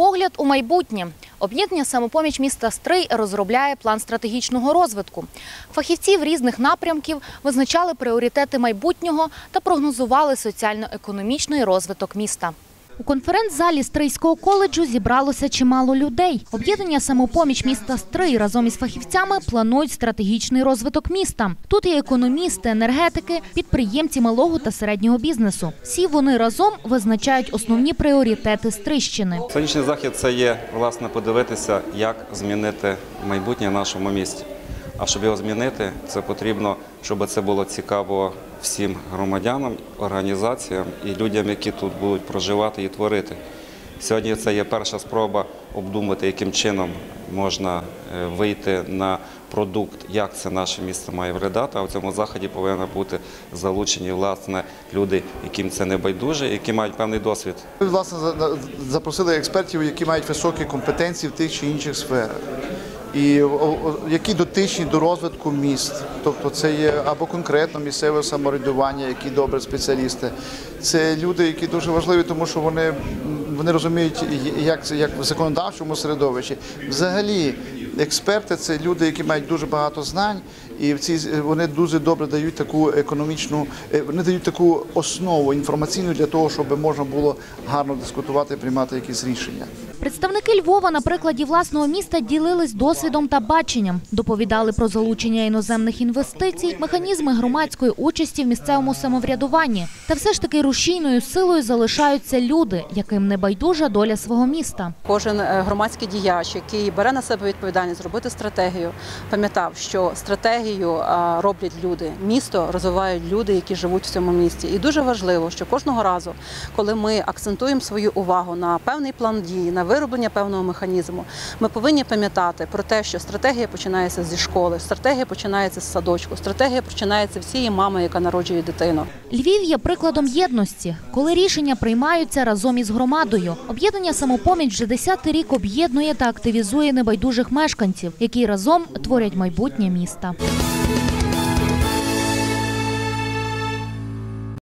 Погляд у майбутнє. Об'єднання самопоміч міста Стрий розробляє план стратегічного розвитку. Фахівців різних напрямків визначали пріоритети майбутнього та прогнозували соціально-економічний розвиток міста. У конференц-залі Стрийського коледжу зібралося чимало людей. Об'єднання самопоміч міста Стрий разом із фахівцями планують стратегічний розвиток міста. Тут є економісти, енергетики, підприємці малого та середнього бізнесу. Всі вони разом визначають основні пріоритети Стрийщини. Сонячний захід це є власне подивитися, як змінити майбутнє нашому місті. А щоб його змінити, це потрібно, щоб це було цікаво всім громадянам, організаціям і людям, які тут будуть проживати і творити. Сьогодні це є перша спроба обдумати, яким чином можна е, вийти на продукт, як це наше місто має виглядати. А в цьому заході повинні бути залучені власне люди, яким це не байдуже, які мають певний досвід. Ми власне запросили експертів, які мають високі компетенції в тих чи інших сферах. І які дотичні до розвитку міст, тобто це є або конкретно місцеве самоврядування, які добрі спеціалісти. Це люди, які дуже важливі, тому що вони, вони розуміють, як це як в законодавчому середовищі. Взагалі, експерти це люди, які мають дуже багато знань, і в ці вони дуже добре дають таку економічну, е, вони дають таку основу інформаційну для того, щоб можна було гарно дискутувати і приймати якісь рішення. Представники Львова на прикладі власного міста ділились досвідом та баченням, доповідали про залучення іноземних інвестицій, механізми громадської участі в місцевому самоврядуванні. Та все ж таки рушійною силою залишаються люди, яким не байдужа доля свого міста. Кожен е, громадський діяч, який бере на себе відповідальність зробити стратегію, пам'ятав, що стратегію роблять люди, місто розвивають люди, які живуть в цьому місті. І дуже важливо, що кожного разу, коли ми акцентуємо свою увагу на певний план дій, на вироблення певного механізму, ми повинні пам'ятати про те, що стратегія починається зі школи, стратегія починається з садочку, стратегія починається всієї мами, яка народжує дитину. Львів є прикладом єдності, коли рішення приймаються разом із громадою. Об'єднання самопоміч вже десятий рік об'єднує та активізує небайдужих мешканців, які разом творять майбутнє міста.